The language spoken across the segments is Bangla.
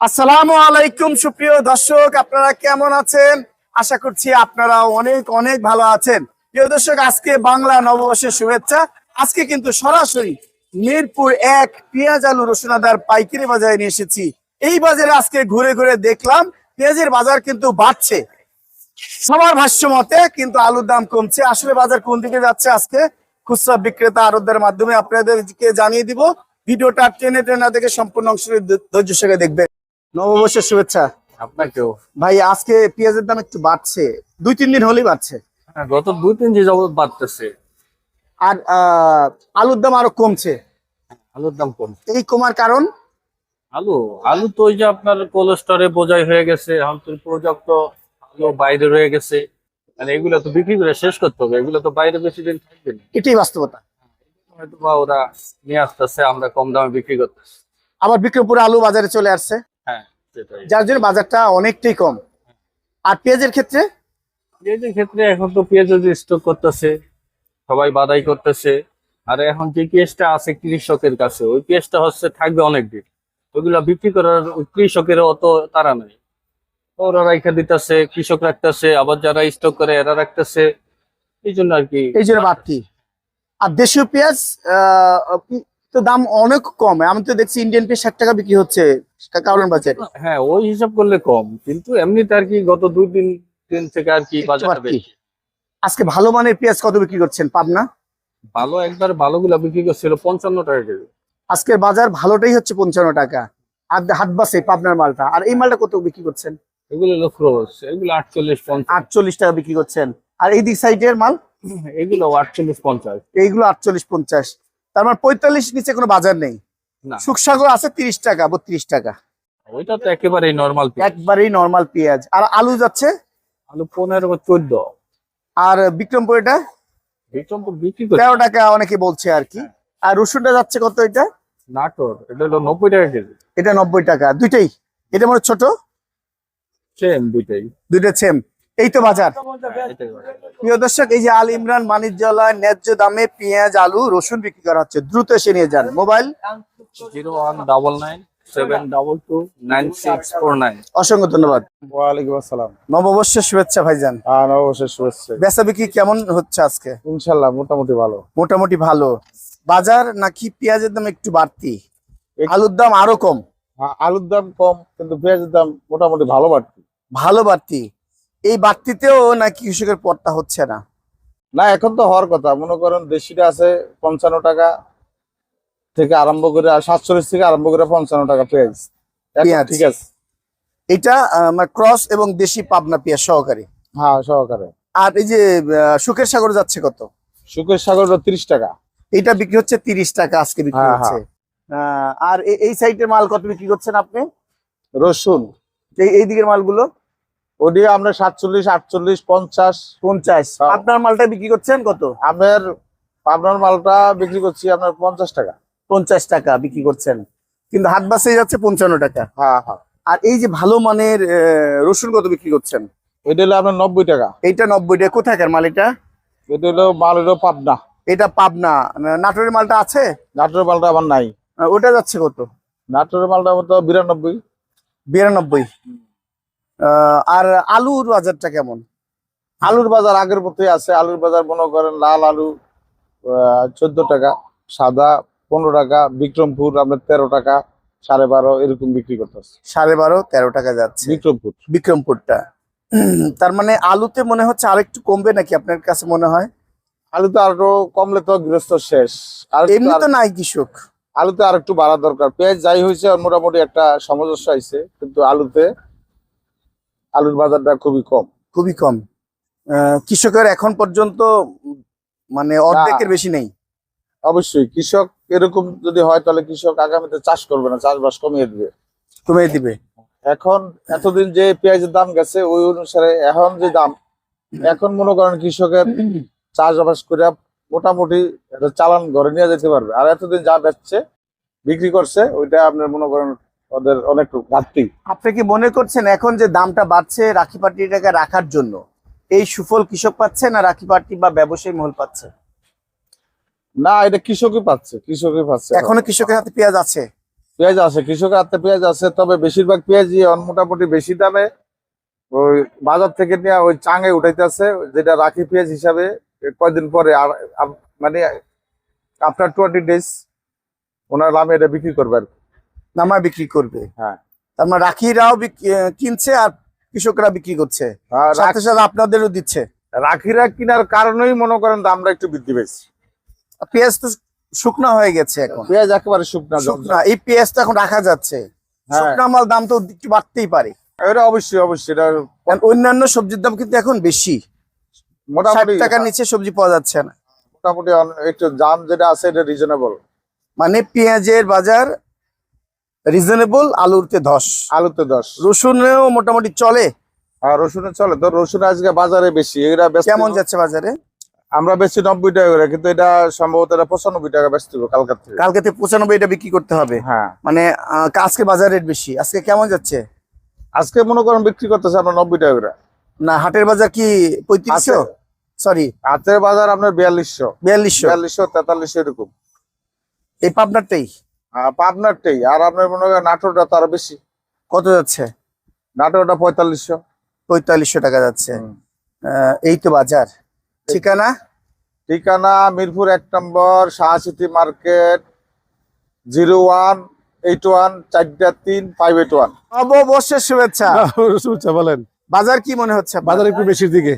আসসালামু আলাইকুম, সুপ্রিয় দর্শক, আপনারা কেমন আছেন? আশা করছি আপনারা অনেক অনেক ভালো আছেন। প্রিয় দর্শক, আজকে বাংলা নববর্ষের শুভেচ্ছা। আজকে কিন্তু সরাসরি মিরপুর এক পেঁয়াজ, আলু রসুনাদার পাইকারি বাজারে নিয়ে এসেছি। এই বাজারে আজকে ঘুরে ঘুরে দেখলাম, পেঁয়াজের বাজার কিন্তু বাড়ছে। সবার ভাষ্য মতে কিন্তু আলুর দাম কমছে। আসলে বাজার কোন দিকে যাচ্ছে আজকে? খুচরা বিক্রেতা আরোদের মাধ্যমে আপনাদেরকে জানিয়ে দিব। ভিডিওটা টেনে টেনে দেখে সম্পূর্ণ অংশ ধৈর্য সঙ্গে দেখবেন। নববর্ষের শুভেচ্ছা। আপনাকেও। ভাই আজকে পেঁয়াজের দাম একটু বাড়ছে। দুই তিন দিন হলেই বাড়ছে। হ্যাঁ, গত দুই তিন দিন যাবত বাড়তেছে। আর আলুর দাম আরও কমছে। আলুর দাম কম। এই কমার কারণ? আলু আলু তো ওই যে আপনার কোলেস্টরে বোঝাই হয়ে গেছে এখন তো পর্যাপ্ত আলু বাইরে রয়ে গেছে। মানে এগুলো তো বিক্রি করে শেষ করতে হবে এগুলো তো বাইরে বেশি দিন থাকবে না। এটাই বাস্তবতা। হয়তো বা ওরা নিয়ে আসতেছে আমরা কম দামে বিক্রি করতেছি। আবার বিক্রমপুরে আলু বাজারে চলে আসছে। যার জন্য বাজারটা অনেকটাই কম। আর পেঁয়াজের ক্ষেত্রে? পেঁয়াজের ক্ষেত্রে এখন তো পেঁয়াজ স্টক করতেছে সবাই বাদাই করতেছে। আর এখন যে পেঁয়াজটা আছে কৃষকের কাছে ওই পেঁয়াজটা হচ্ছে থাকবে অনেক দিন ওইগুলা বিক্রি করার কৃষকের অত তারা নাই। ওরা রাইখা দিতেছে কৃষক রাখতেছে আবার যারা স্টক করে এরা রাখতেছে। এই জন্য আর কি এই জন্য বাড়তি আর দেশীয় পেঁয়াজ তো দাম অনেক কম। আমি তো দেখছি ইন্ডিয়ান পেঁয়াজ ষাট টাকা বিক্রি হচ্ছে। কারণ বাজারে হ্যাঁ ওই হিসাব করলে কম। কিন্তু এমনিতে আর কি গত দুই দিন দিন থেকে আর কি বাজার আজকে ভালো মানের পেঁয়াজ কত বিক্রি করছেন পাবনা? ভালো একবার ভালোগুলা বিক্রি করছিল পঞ্চান্ন টাকা কেজি। আজকের বাজার ভালোটাই হচ্ছে পঞ্চান্ন টাকা। আর হাত বাসে পাবনার মালটা। আর এই মালটা কত বিক্রি করছেন? এগুলো হলো ক্রোস এগুলো আটচল্লিশ আটচল্লিশ টাকা বিক্রি করছেন। আর এই দিক সাইডের মাল? এগুলো আটচল্লিশ পঞ্চাশ। এইগুলো আটচল্লিশ পঞ্চাশ। তার মানে পঁয়তাল্লিশ নিচে কোনো বাজার নেই। সুখসাগর আছে তিরিশ টাকা বত্রিশ টাকা। ওইটা তো একেবারেই নর্মাল একবারেই নর্মাল পেঁয়াজ। আর আলু যাচ্ছে? আলু পনেরো চোদ্দ। আর বিক্রমপুর এটা? বিক্রমপুর বিক্রি তেরো টাকা অনেকে বলছে আর কি। আর রসুনটা যাচ্ছে কত এটা? নাটোর। এটা হলো নব্বই টাকা কেজি। এটা নব্বই টাকা। দুইটাই? এটা মনে ছোট? সেম দুইটাই। দুইটা সেম এই তো বাজার। প্রিয় দর্শক এই যে আল ইমরান বাণিজ্যালয় ন্যায্য দামে পেঁয়াজ আলু রসুন বিক্রি করা হচ্ছে। দ্রুত এসে নিয়ে যান। Mobile zero one double nine seven double two nine six four nine. অসংখ্য ধন্যবাদ। ওয়ালাইকুম আসসালাম। নববর্ষের শুভেচ্ছা ভাইজান। হ্যাঁ নববর্ষের শুভেচ্ছা। বেচা বিক্রি কেমন হচ্ছে আজকে? ইনশাল্লাহ মোটামুটি ভালো। মোটামুটি ভালো। বাজার নাকি পেঁয়াজের দাম একটু বাড়তি? আলুর দাম আরও কম? হ্যাঁ, আলুর দাম কম কিন্তু পেঁয়াজের দাম মোটামুটি ভালো বাড়তি। ভালো বাড়তি। এই বাড়তিতেও নাকি কৃষকের পড়তা হচ্ছে না? না এখন তো হওয়ার কথা। মনে করেন দেশিটা আছে পঞ্চান্ন টাকা থেকে আরম্ভ করে সাতচল্লিশ থেকে আরম্ভ করে পঞ্চান্ন টাকা পেঁয়াজ। ঠিক আছে। এটা ক্রস এবং দেশি পাবনা পেঁয়াজ সহকারী? হ্যাঁ সহকারে। আর এই যে সুখের সাগর যাচ্ছে কত? সুখের সাগর তিরিশ টাকা। এটা বিক্রি হচ্ছে তিরিশ টাকা আজকে বিক্রি হ্যাঁ, হচ্ছে। আহ, আর এই সাইডের মাল কত বিক্রি করছেন আপনি? রসুন। এই- এই দিকের মালগুলো? ওটি আমরা সাতচল্লিশ আটচল্লিশ পঞ্চাশ। পঞ্চাশ। আপনার মালটা বিক্রি করছেন কত? আপনার আপনার মালটা বিক্রি করছি আপনার পঞ্চাশ টাকা। পঞ্চাশ টাকা বিক্রি করছেন। কিন্তু হাত বাসে যাচ্ছে পঞ্চান্ন টাকা। হ্যাঁ হ্যাঁ। আর এই যে ভালো মানের রসুন কত বিক্রি করছেন? ওইটা হলো আপনার নব্বই টাকা। এইটা নব্বই টাকা। কোথাকার মাল এটা? এটা হলো মাল হলো পাবনা। এটা পাবনা। নাটোরের মালটা আছে? নাটোরের মালটা আমার নাই। ওটা যাচ্ছে কত? নাটোরের মালটা মতো বিরানব্বই। বিরানব্বই। আহ, আর আলুর বাজারটা কেমন? আলুর বাজার আগের মতোই আছে। আলুর বাজার মনে করেন লাল আলু চোদ্দ টাকা সাদা পনেরো টাকা বিক্রমপুর আপনার তেরো টাকা সাড়ে বারো এরকম বিক্রি করতেছে সাড়ে বারো তেরো টাকা যাচ্ছে। বিক্রমপুর। বিক্রমপুরটা। তার মানে আলুতে মনে হচ্ছে আরেকটু কমবে নাকি আপনার কাছে মনে হয়? আলু আলুতে আরও কমলে তো গৃহস্থ শেষ। আর এমনি তো নাই কৃষক। আলুতে আর একটু বাড়া দরকার। পেঁয়াজ যাই হয়েছে মোটামুটি একটা সামঞ্জস্য আইছে কিন্তু আলুতে আলুর বাজারটা খুবই কম। খুবই কম। কৃষকের এখন পর্যন্ত মানে অর্ধেকের বেশি নেই। অবশ্যই কৃষক এরকম যদি হয় তাহলে কৃষক আগামীতে চাষ করবে না চাষবাস কমিয়ে দিবে। কমিয়ে দিবে। এখন এতদিন যে পেঁয়াজের দাম গেছে ওই অনুসারে এখন যে দাম এখন মনে করেন কৃষকের চাষবাস করে মোটামুটি চালান ঘরে নিয়ে যেতে পারবে। আর এতদিন যা বেচছে বিক্রি করছে ওইটা আপনার মনে করেন ওদের অনেক ঘাটতি। আপনি কি মনে করছেন এখন যে দামটা বাড়ছে রাখি পার্টিটাকে রাখার জন্য এই সুফল কৃষক পাচ্ছে না রাখি পার্টি বা ব্যবসায়ী মহল পাচ্ছে? না এটা কৃষকই পাচ্ছে কৃষকই পাচ্ছে। এখনও কৃষকের হাতে পেঁয়াজ আছে? পেঁয়াজ আছে কৃষকের হাতে পেঁয়াজ আছে তবে বেশিরভাগ পেঁয়াজই মোটামুটি বেশি দামে। ওই বাজার থেকে নিয়ে ওই চাঙে উঠাইতেছে যেটা রাখি পেঁয়াজ হিসাবে কয়দিন পরে মানে আফটার টোয়েন্টি ডেজ ওনার নামে এটা বিক্রি করবে আর কি। নামায় বিক্রি করবে। হ্যাঁ। তার মানে রাখিরাও কিনছে আর কৃষকরা বিক্রি করছে। আর সাথে সাথে আপনাদেরও দিচ্ছে। রাখিরা কেনার কারণেই মনে করেন দামটা একটু বৃদ্ধি পেয়েছে। পেঁয়াজ তো শুকনা হয়ে গেছে এখন। পেঁয়াজ একেবারে শুকনা শুকনা এই পেঁয়াজটা এখন রাখা যাচ্ছে। হ্যাঁ। শুকনা মাল দাম তো একটু বাড়তেই পারে। এটা অবশ্যই অবশ্যই এটা অন্যান্য সবজির দাম কিন্তু এখন বেশি। মোটামুটি টাকার নিচে সবজি পাওয়া যাচ্ছে না। মোটামুটি একটু দাম যেটা আছে এটা রিজনেবল মানে পেঁয়াজের বাজার রিজনেবল আলুরতে ধস আলুতে দশ। রসুনেও মোটামুটি চলে। আর রসুনের চলে। তো রসুন আজকে বাজারে বেশি। এরা কেমন যাচ্ছে বাজারে? আমরা বেশি নব্বই টাকা করে কিন্তু এটা সম্ভবত এটা পঁচানব্বই টাকা বেচতে হবে কালকার থেকে। কালকে থেকে পঁচানব্বই এটা বিক্রি করতে হবে? হ্যাঁ। মানে আজকে বাজার রেট বেশি। আজকে কেমন যাচ্ছে? আজকে মনে করেন বিক্রি করতেছে আমরা নব্বই টাকা করে। না হাটের বাজার কি পঁয়ত্রিশশো? সরি হাটের বাজার আপনার বিয়াল্লিশশো। বিয়াল্লিশশো। বিয়াল্লিশশো তেতাল্লিশশো এরকম। এই পাবনারটাই? পাবনারটাই। আর আপনার মনে করেন নাটোরটা তো আরও বেশি। কত যাচ্ছে? নাটোরটা পঁয়তাল্লিশশো। পঁয়তাল্লিশশো টাকা যাচ্ছে। আহ, এই তো বাজার। ঠিকানা? ঠিকানা মিরপুর এক নম্বর Shah City market zero one eight one চারটা তিন ফাইভ এইট ওয়ান নববর্ষের শুভেচ্ছা। শুভেচ্ছা বলেন। বাজার কি মনে হচ্ছে? বাজার একটু বেশির দিকে।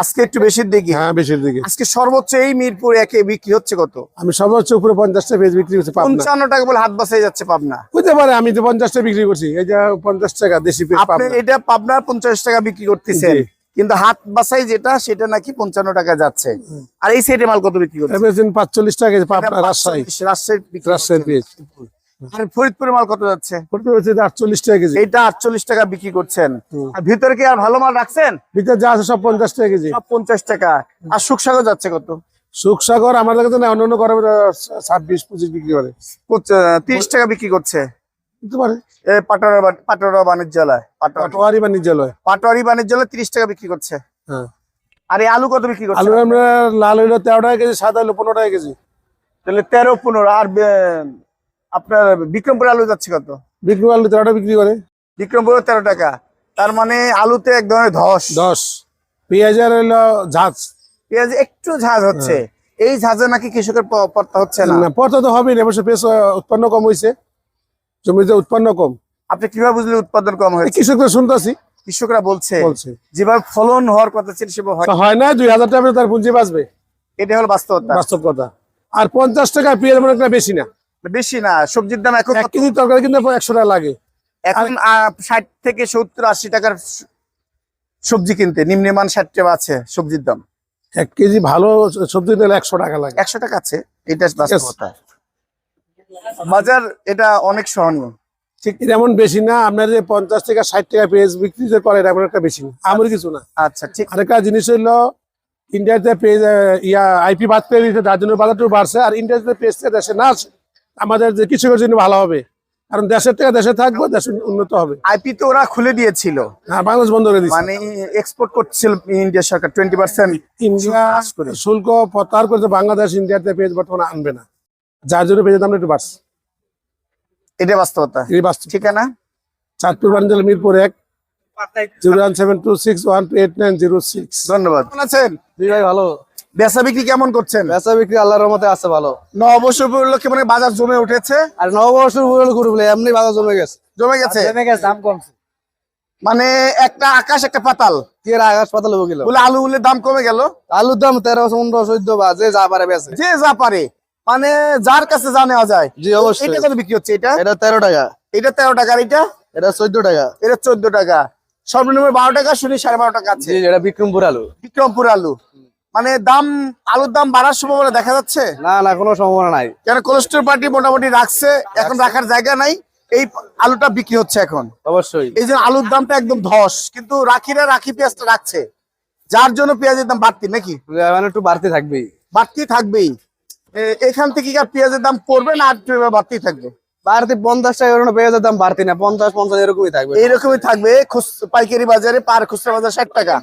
আজকে একটু বেশির দিকে? হ্যাঁ বেশির দিকে। আজকে সর্বোচ্চ এই মিরপুর একে বিক্রি হচ্ছে কত? আমি সর্বোচ্চ উপরে পঞ্চাশটা পেজ বিক্রি করছি পঞ্চান্ন টাকা বলে হাত বাসাই যাচ্ছে পাবনা। হইতে পারে আমি তো পঞ্চাশটা বিক্রি করছি এই যে পঞ্চাশ টাকা দেশি পেজ এটা পাবনার পঞ্চাশ টাকা বিক্রি করতেছেন কিন্তু হাত বাসাই যেটা সেটা নাকি পঞ্চান্ন টাকা যাচ্ছে। আর এই সাইডে মাল কত বিক্রি করছে পাঁচচল্লিশ টাকা রাজশাহী। রাজশাহী বিক্রি রাজশাহীর পেজ। আর ফরিদপুরের মাল কত যাচ্ছে? করতে হচ্ছে আটচল্লিশ টাকা কেজি। এইটা আটচল্লিশ টাকা বিক্রি করছেন। আর ভিতরে কি আর ভালো মাল রাখছেন? ভিতরে যা আছে সব পঞ্চাশ টাকা কেজি। সব পঞ্চাশ টাকা। আর সুখসাগর যাচ্ছে কত? সুখসাগর আমাদের কাছে না অন্য অন্য করে ছাব্বিশ পঁচিশ বিক্রি করে। তিরিশ টাকা বিক্রি করছে। দিতে পারে। এ পাটোয়ারা বাণিজ্যালয়। বাণিজ্যালয়। তিরিশ টাকা বিক্রি করছে। হ্যাঁ। আর এই আলু কত বিক্রি করছে? আলু আমরা লাল হইল তেরো টাকা কেজি সাদা হইল পনেরো টাকা কেজি। তাহলে তেরো পনেরো। আর আপনার বিক্রমপুর আলু যাচ্ছে কত? বিক্রি আলু তেরো টাকা বিক্রি করে। বিক্রমপুর তেরো টাকা। তার মানে আলুতে এক ধরনের ধস। দশ পেঁয়াজের হইল ঝাঁজ। পেঁয়াজ একটু ঝাঁজ হচ্ছে। এই ঝাঁজে নাকি কৃষকের প- পড়তা হচ্ছে না? পড়তে তো হবেই না অবশ্য পেঁয়াজ উৎপন্ন কম হয়েছে জমিতে উৎপন্ন কম। আপনি কীভাবে বুঝলেন উৎপাদন কম হয়েছে? কৃষকদের শুনতেছি। কৃষকরা বলছে বলছে। যেভাবে ফলন হওয়ার কথা ছিল সেভাবে হয়। হয় না দুই হাজার টাকা তার পুঁজি বাঁচবে। এটা হলো বাস্তবতা। বাস্তব কথা। আর পঞ্চাশ টাকা পেঁয়াজ মনে একটা বেশি না। বেশি না সবজির দাম এখন এক কেজি তরকারি কিন্তু একশো টাকা লাগে। এখন ষাট থেকে সত্তর আশি টাকার সবজি কিনতে নিম্নমান ষাট টাকা আছে সবজির দাম। এক কেজি ভালো সবজি দিলে একশো টাকা লাগে। একশো টাকা আছে এটা বাস্তবতা। বাজার এটা অনেক সহনীয়। ঠিক এমন বেশি না আপনার যে পঞ্চাশ থেকে ষাট টাকা পেঁয়াজ বিক্রি যে করে এটা এমন একটা বেশি না আমার কিছু না। আচ্ছা ঠিক। আরেকটা জিনিস হইল ইন্ডিয়াতে পেঁয়াজ ইয়া আইপি বাদ পেয়ে দিতে তার জন্য বাজারটাও বাড়ছে আর ইন্ডিয়াতে পেঁয়াজটা দেশে না আমাদের যে কৃষকের জন্য ভালো হবে। কারণ দেশের থেকে দেশে থাকব দেশ উন্নত হবে। আইপি তো ওরা খুলে দিয়েছিল। আর বাংলাদেশ বন্ধ করে দিচ্ছে মানে এক্সপোর্ট করছিল ইন্ডিয়া সরকার টোয়েন্টি পার্সেন্ট ইন্ডিয়া শুল্ক প্রত্যাহার করতে বাংলাদেশ ইন্ডিয়াতে পেঁয়াজ বর্তমানে আনবে না। যার জন্য পেঁয়াজের দামটা একটু বাড়ছে। এটা বাস্তবতা। এই বাস্তব। ঠিকানা? চাঁদপুর বাঞ্জল মিরপুর এক zero one seven two six one two eight nine zero six ধন্যবাদ। আছেন? জি ভাই ভালো। বেচা বিক্রি কেমন করছেন? বেচা বিক্রি আল্লাহর রহমতে আছে ভালো। নববর্ষ উপলক্ষে মানে বাজার জমে উঠেছে? আর নববর্ষ পুরো ঘুরে বলে এমনি বাজার জমে গেছে। জমে গেছে? জমে গেছে দাম কমছে। মানে একটা আকাশ একটা পাতাল। আকাশ পাতাল হয়ে গেল বলে আলু উলের দাম কমে গেল? আলুর দাম তেরো পনেরো চোদ্দ বা যে যা পারে বেচে। যে যা পারে। মানে যার কাছে যা নেওয়া যায়। জি অবশ্যই। এটা কত বিক্রি হচ্ছে এটা? এটা তেরো টাকা। এটা তেরো টাকা আর এটা? এটা চোদ্দ টাকা। এটা চোদ্দ টাকা। সর্বনিম্ন বারো টাকা শুনি সাড়ে বারো টাকা আছে। এটা বিক্রমপুর আলু। বিক্রমপুর আলু। মানে দাম আলুর দাম বাড়ার সম্ভাবনা দেখা যাচ্ছে? না না কোনো সম্ভাবনা নাই। কেন কোলেস্ট্রল পার্টি মোটামুটি রাখছে এখন রাখার জায়গা নাই এই আলুটা বিক্রি হচ্ছে এখন। অবশ্যই। এই যে আলুর দামটা একদম ধস কিন্তু রাখিরা রাখি পেঁয়াজটা রাখছে। যার জন্য পেঁয়াজের দাম বাড়তি নাকি? মানে একটু বাড়তি থাকবেই। বাড়তি থাকবেই। এখান থেকে কি আর পেঁয়াজের দাম পড়বে না আর একটু বাড়তি থাকবে? বাড়তি পঞ্চাশ টাকা পেঁয়াজের দাম বাড়তি না পঞ্চাশ পঞ্চাশ এরকমই থাকবে। এইরকমই থাকবে পাইকারি বাজারে পার খুচরা বাজার ষাট টাকা।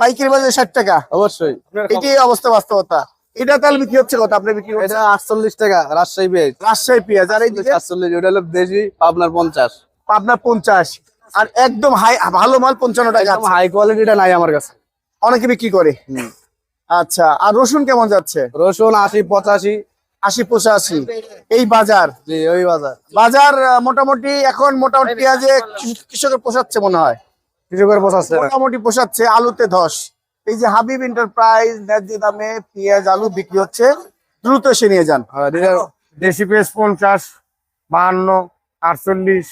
পাইকারি বাজারে ষাট টাকা। অবশ্যই। এটাই অবস্থা বাস্তবতা। এটা তাহলে বিক্রি হচ্ছে কত? আপনি বিক্রি এটা আটচল্লিশ টাকা রাজশাহী পেঁয়াজ। রাজশাহী পেঁয়াজ আর আটচল্লিশ ওটা হলো দেশি আপনার পঞ্চাশ। আপনার পঞ্চাশ। আর একদম হাই ভালো মাল পঞ্চান্ন টাকা। হাই কোয়ালিটিটা নাই আমার কাছে। অনেকে বিক্রি করে। আচ্ছা আর রসুন কেমন যাচ্ছে? রসুন আশি পঁচাশি। আশি পঁচাশি। এই বাজার। ওই বাজার। বাজার মোটামুটি এখন মোটামুটি পেঁয়াজে কৃষকের পোষাচ্ছে মনে হয়। কৃষকের টাকা মোটামুটি পোষাচ্ছে আলুতে ধস। এই যে হাবিব এন্টারপ্রাইজ ন্যায্য দামে পেঁয়াজ আলু বিক্রি হচ্ছে। দ্রুত এসে নিয়ে যান। হ্যাঁ, দেশি পেঁয়াজ পঞ্চাশ বাহান্ন আটচল্লিশ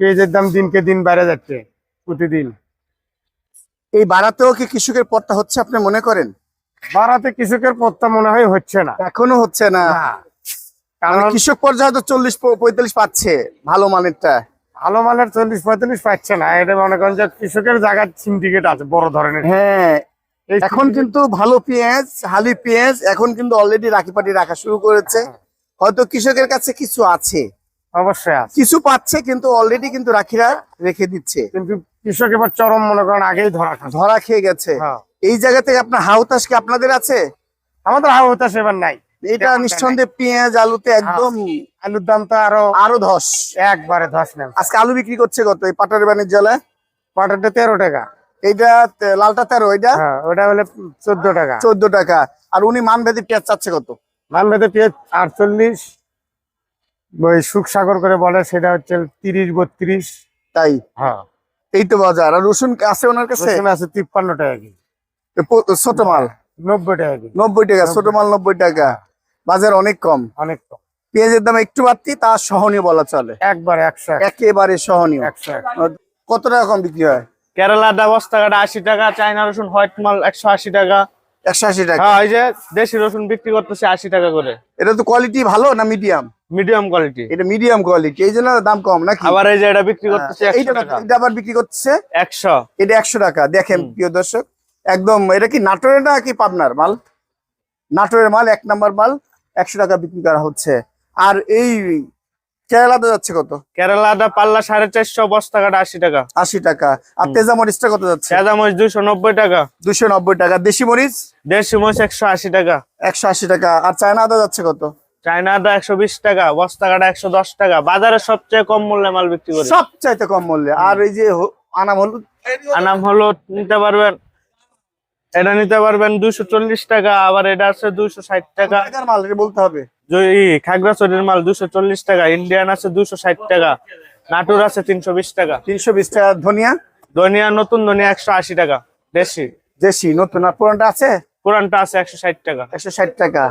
পেঁয়াজের দাম দিনকে দিন বেড়ে যাচ্ছে প্রতিদিন। এই বাড়াতেও কি কৃষকের পথটা হচ্ছে আপনি মনে করেন? বাড়াতে কৃষকের পত্তা মনে হয় হচ্ছে না। এখনও হচ্ছে না। কারণ মানে কৃষক পর্যায়ে তো চল্লিশ পঁয়তাল্লিশ পাচ্ছে ভালো মানেরটা। ভালো মালের চল্লিশ পঁয়তাল্লিশ পাচ্ছে না। এটা মনে করেন যে কৃষকের জায়গার সিন্ডিকেট আছে বড় ধরনের। হ্যাঁ। এখন কিন্তু ভালো পেঁয়াজ হালি পেঁয়াজ এখন কিন্তু অলরেডি রাখি পাটি রাখা শুরু করেছে। হয়তো কৃষকের কাছে কিছু আছে। অবশ্যই কিছু পাচ্ছে কিন্তু অলরেডি কিন্তু রাখিরা রেখে দিচ্ছে। কিন্তু কৃষক এবার চরম মনে করেন আগেই ধরা ধরা খেয়ে গেছে। হ্যাঁ। এই জায়গা থেকে আপনার হাউতাস কি আপনাদের আছে? আমাদের হতাশ এবার নাই। এটা নিঃসন্দেহে পেঁয়াজ আলুতে একদম আলুর দাম তো আরও আরও ধস। একবারে ধস নেই আজকে আলু বিক্রি করছে কত? এই পাটার বাণিজ্য পাটাটা তেরো টাকা। এইটা লালটা তেরো এটা হ্যাঁ ওটা হলে চোদ্দ টাকা। চোদ্দ টাকা। আর উনি মানভেদি পেঁয়াজ চাচ্ছে কত? মানবেদে পেঁয়াজ আটচল্লিশ। ওই সুখসাগর করে বলে সেটা হচ্ছে তিরিশ বত্রিশ। তাই? হ্যাঁ। এই তো বাজার। আর রসুন আছে ওনার কাছে? আছে তিপ্পান্ন টাকা প- ছোট মাল? নব্বই টাকা নব্বই টাকা ছোট মাল নব্বই টাকা। বাজার অনেক কম। অনেক কম। পেঁয়াজের দাম একটু বাড়তি তা সহনীয় বলা চলে। একবার একশো এক। একেবারে সহনীয়। কত টাকা কম বিক্রি হয়? কেরালা দা বস্তা কাটা আশি টাকা চাইনা রসুন হোয়াইট মাল একশো আশি টাকা। একশো আশি টাকা। হ্যাঁ এই যে দেশি রসুন বিক্রি করতেছে আশি টাকা করে। এটা তো কোয়ালিটি ভালো না মিডিয়াম মিডিয়াম কোয়ালিটি এটা মিডিয়াম কোয়ালিটি এই জন্য দাম কম নাকি? আবার এই যে এটা বিক্রি করতেছে টাকা। এটা আবার বিক্রি করছে একশো। এটা একশো টাকা। দেখেন প্রিয় দর্শক একদম এটা কি নাটোরের না কি পাবনার মাল? নাটোরের মাল এক নাম্বার মাল একশো টাকা বিক্রি করা হচ্ছে। আর এই কেরালাতে যাচ্ছে কত? কেরালা দা পাল্লা সাড়ে চারশো বস্তা কাটা আশি টাকা। আশি টাকা। আর তেজা মরিচটা কত যাচ্ছে? সাদা মরিচ দুইশো নব্বই টাকা। দুশো নব্বই টাকা। দেশি মরিচ? দেশি মরিচ একশো আশি টাকা। একশো আশি টাকা। আর চায়না আদা যাচ্ছে কত? আদা একশো বিশ টাকা বস্তা কাটা একশো দশ টাকা। বাজারে সবচেয়ে কম মূল্যে মাল বিক্রি করি। সব চাইতে কম মূল্যে। আর এই যে আনাম হলুদ আনাম হলো নিতে পারবেন। এটা নিতে পারবেন দুইশো চল্লিশ টাকা আবার এটা আছে দুইশো ষাট টাকা। মাল বলতে হবে? খাগড়াছড়ির মাল দুশো চল্লিশ টাকা ইন্ডিয়ান আছে দুশো ষাট টাকা নাটুর আছে তিনশো বিশ টাকা। তিনশো বিশ টাকা ধনিয়া? ধনিয়া নতুন ধনিয়া একশো আশি টাকা দেশি। দেশি নতুন। আর পুরানটা আছে? পুরানটা আছে একশো ষাট টাকা। একশো ষাট টাকা।